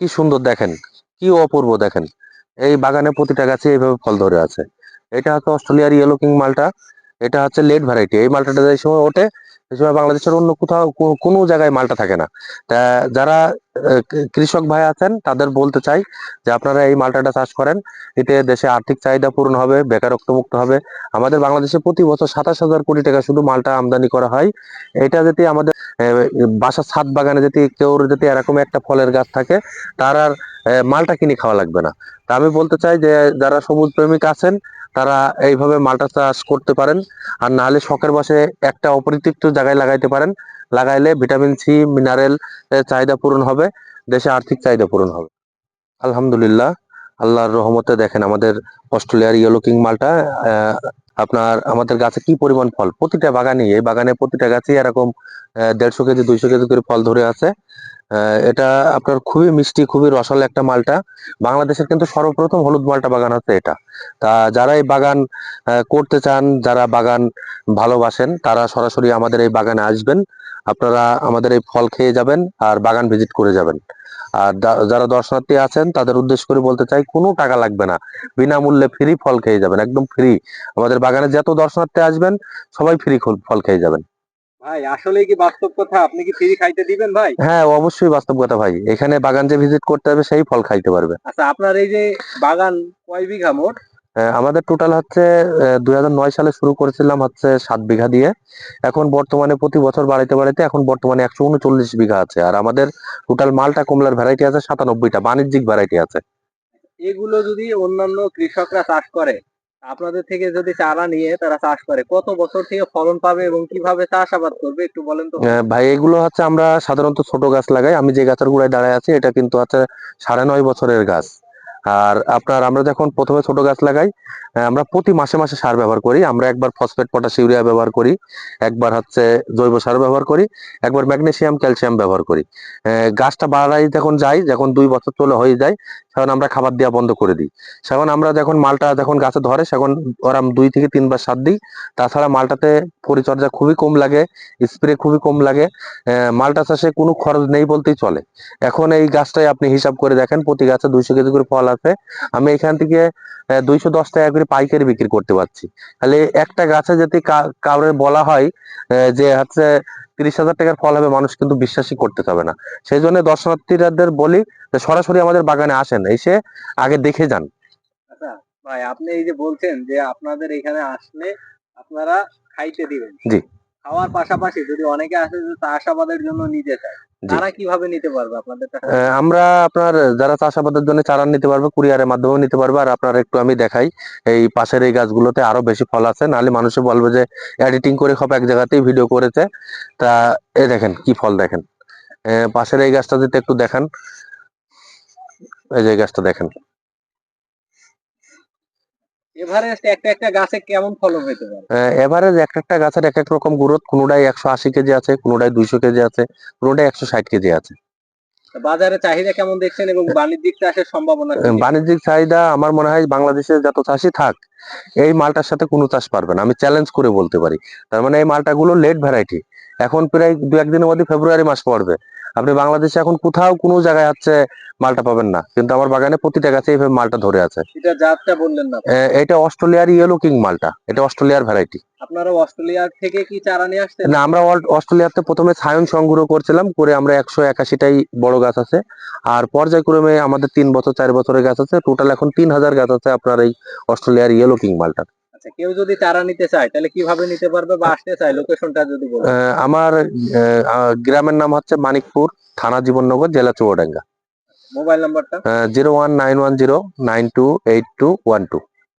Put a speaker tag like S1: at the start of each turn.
S1: কি সুন্দর দেখেন, কি অপূর্ব দেখেন। এই বাগানে প্রতিটা গাছে এইভাবে ফল ধরে আছে। এটা হচ্ছে অস্ট্রেলিয়ার ইয়েলো কিং মালটা, এটা হচ্ছে লেট ভ্যারাইটি এই মালটাটা যে সময় ওঠে সময় বাংলাদেশের অন্য কোথাও কোনো জায়গায় মালটা থাকে না। তা যারা কৃষক ভাই আছেন, তাদের বলতে চাই যে আপনারা এই মালটাটা চাষ করেন। এতে দেশে আর্থিক চাহিদা পূরণ হবে বেকারত্ব মুক্ত হবে। আমাদের বাংলাদেশে প্রতি বছর সাতাশ হাজার কোটি টাকা শুধু মালটা আমদানি করা হয়। এটা যদি আমাদের বাসার ছাদ বাগানে যদি কেউ যদি এরকম একটা ফলের গাছ থাকে, তার আর মালটা কিনে খাওয়া লাগবে না। তা আমি বলতে চাই যে যারা সবুজ প্রেমিক আছেন তারা এইভাবে মালটা চাষ করতে পারেন। আর না হলে শখের বসে একটা অপরিতৃপ্ত জায়গায় লাগাইতে পারেন। লাগাইলে ভিটামিন সি, মিনারেল চাহিদা পূরণ হবে, দেশে আর্থিক চাহিদা পূরণ হবে। আলহামদুলিল্লাহ। আল্লাহর রহমতে দেখেন আমাদের অস্ট্রেলিয়ার ইয়েলো কিং মালটা আপনার আমাদের গাছে কি পরিমাণ ফল? প্রতিটা বাগানেই, এই বাগানে প্রতিটা গাছে এরকম দেড়শো কেজি, দুইশো কেজি করে ফল ধরে আছে। এটা আপনার খুবই মিষ্টি, খুবই রসালো একটা মালটা। বাংলাদেশের কিন্তু সর্বপ্রথম হলুদ মালটা বাগান আছে এটা। তা যারা এই বাগান করতে চান, যারা বাগান ভালোবাসেন, তারা সরাসরি আমাদের এই বাগানে আসবেন। আপনারা আমাদের এই ফল খেয়ে যাবেন আর বাগান ভিজিট করে যাবেন। আর যারা দর্শনার্থী আছেন তাদের উদ্দেশ্য করে বলতে চাই কোনো টাকা লাগবে না। বিনামূল্যে ফ্রি ফল খেয়ে যাবেন একদম ফ্রি আমাদের বাগানে যত দর্শনার্থী আসবেন সবাই ফ্রি ফল খেয়ে যাবেন।
S2: ভাই আসলে কি বাস্তব কথা? আপনি কি ফ্রি খাইতে দিবেন ভাই?
S1: হ্যাঁ অবশ্যই বাস্তব কথা ভাই। এখানে বাগান যে ভিজিট করতে হবে সেই ফল খাইতে পারবে।
S2: আচ্ছা আপনার এই যে বাগান কয় বিঘা মোট?
S1: আমাদের টোটাল হচ্ছে দুই হাজার নয় সালে শুরু করেছিলাম হচ্ছে সাত বিঘা দিয়ে। এখন বর্তমানে প্রতি বছর বাড়াইতে বাড়াইতে এখন বর্তমানে একশো উনচল্লিশ বিঘা আছে। আর আমাদের টোটাল মালটা কমলার ভ্যারাইটি আছে সাতানব্বইটা বাণিজ্যিক ভ্যারাইটি আছে।
S2: এগুলো যদি অন্যান্য কৃষকরা চাষ করে আপনাদের থেকে যদি চারা নিয়ে তারা চাষ করে কত বছর থেকে ফলন পাবে এবং কীভাবে চাষাবাদ করবে একটু বলেন তো?
S1: ভাই এগুলো হচ্ছে আমরা সাধারণত ছোট গাছ লাগাই। আমি যে গাছের গোড়ায় দাঁড়ায় আছি এটা কিন্তু হচ্ছে সাড়ে নয় বছরের গাছ। আর আপনার আমরা যখন প্রথমে ছোট গাছ লাগাই আমরা প্রতি মাসে মাসে সার ব্যবহার করি। আমরা একবার ফসফেট পটাশ ইউরিয়া ব্যবহার করি, একবার হচ্ছে জৈব সার ব্যবহার করি, একবার ম্যাগনেশিয়াম ক্যালসিয়াম ব্যবহার করি। গাছটা বাড়াই যখন যাই, যখন দুই বছর চলে হয়ে যায় তখন আমরা খাবার দেওয়া বন্ধ করে দিই। সেখন আমরা যখন মালটা যখন গাছে ধরে, সেখন ওরম দুই থেকে তিনবার সার দিই। তাছাড়া মালটাতে পরিচর্যা খুবই কম লাগে স্প্রে খুবই কম লাগে। মালটা চাষে কোনো খরচ নেই বলতেই চলে। এখন এই গাছটাই আপনি হিসাব করে দেখেন, প্রতি গাছে দুইশো কেজি করে ফল আছে। আমি এখান থেকে দুইশো দশ টাকা করে পাইকারি বিক্রি করতে পারছি। তাহলে একটা গাছে যদি কাউরে বলা হয় যে হচ্ছে তিরিশ হাজার টাকার ফল হবে মানুষ কিন্তু বিশ্বাসই করতে হবে না। সেই জন্য দর্শনার্থীদের বলি যে সরাসরি আমাদের বাগানে আসেন এসে আগে দেখে যান।
S2: আচ্ছা ভাই আপনি এই যে বলছেন যে আপনাদের এখানে আসলে আপনারা খাইতে দিবেন।
S1: জি।
S2: খাওয়ার পাশাপাশি যদি অনেকে আসে যে চাষাবাদের জন্য নিতে চায় তারা কীভাবে নিতে পারবে আপনাদের
S1: আমরা আপনার যারা চাষাবাদের জন্য চারান নিতে পারবে কুরিয়ারের মাধ্যমেও নিতে পারবে। আর আপনার একটু আমি দেখাই এই পাশের এই গাছগুলোতে আরও বেশি ফল আছে। নাহলে মানুষে বলবে যে এডিটিং করে সব এক জায়গাতেই ভিডিও করেছে। তা এ দেখেন কি ফল দেখেন। আহ, পাশের এই গাছটা যদি একটু দেখান এই যে গাছটা দেখেন।
S2: এভারেস্ট একটা একটা গাছে কেমন ফলন হইতে পারে?
S1: এভারেজ এক একটা গাছের এক এক রকম গ্রোথ কোনোটাই একশো আশি কেজি আছে কোনোটাই দুইশো কেজি আছে কোনোটাই একশো ষাট কেজি আছে।
S2: বাজারে চাহিদা কেমন দেখছেন এবং বাণিজ্যিক চাষের সম্ভাবনা?
S1: বাণিজ্যিক চাহিদা আমার মনে হয় বাংলাদেশে যত চাষি থাক এই মালটার সাথে কোনো চাষ পারবে না। আমি চ্যালেঞ্জ করে বলতে পারি। তার মানে এই মালটাগুলো লেট ভ্যারাইটি এখন প্রায় দু একদিনের মধ্যে ফেব্রুয়ারি মাস পড়বে। আপনি বাংলাদেশে এখন কোথাও কোনো জায়গায় হচ্ছে মালটা পাবেন না। কিন্তু আমার বাগানে প্রতিটা গাছে এইভাবে মালটা ধরে আছে।
S2: এটা জাতটা বললেন না
S1: এটা অস্ট্রেলিয়ার ইয়েলো কিং মালটা। এটা অস্ট্রেলিয়ার ভ্যারাইটি
S2: আপনারা অস্ট্রেলিয়া থেকে কি চারা নিয়ে আসছেন?
S1: না আমরা অস্ট্রেলিয়াতে প্রথমে ছায়ন সংগ্রহ করছিলাম করে আমরা একশো একাশিটাই বড় গাছ আছে। আর পর্যায়ক্রমে আমাদের তিন বছর চার বছরের গাছ আছে। টোটাল এখন তিন হাজার গাছ আছে আপনার এই অস্ট্রেলিয়ার ইয়েলো কিং মালটা
S2: আচ্ছা কেউ যদি চারা নিতে চায় তাহলে কীভাবে নিতে পারবে বা আসতে চায়? লোকেশনটা যদি বলেন
S1: আমার গ্রামের নাম হচ্ছে মানিকপুর থানা জীবননগর জেলা চুয়াডাঙ্গা।
S2: মোবাইল নাম্বারটা
S1: zero one nine one zero nine two eight two one two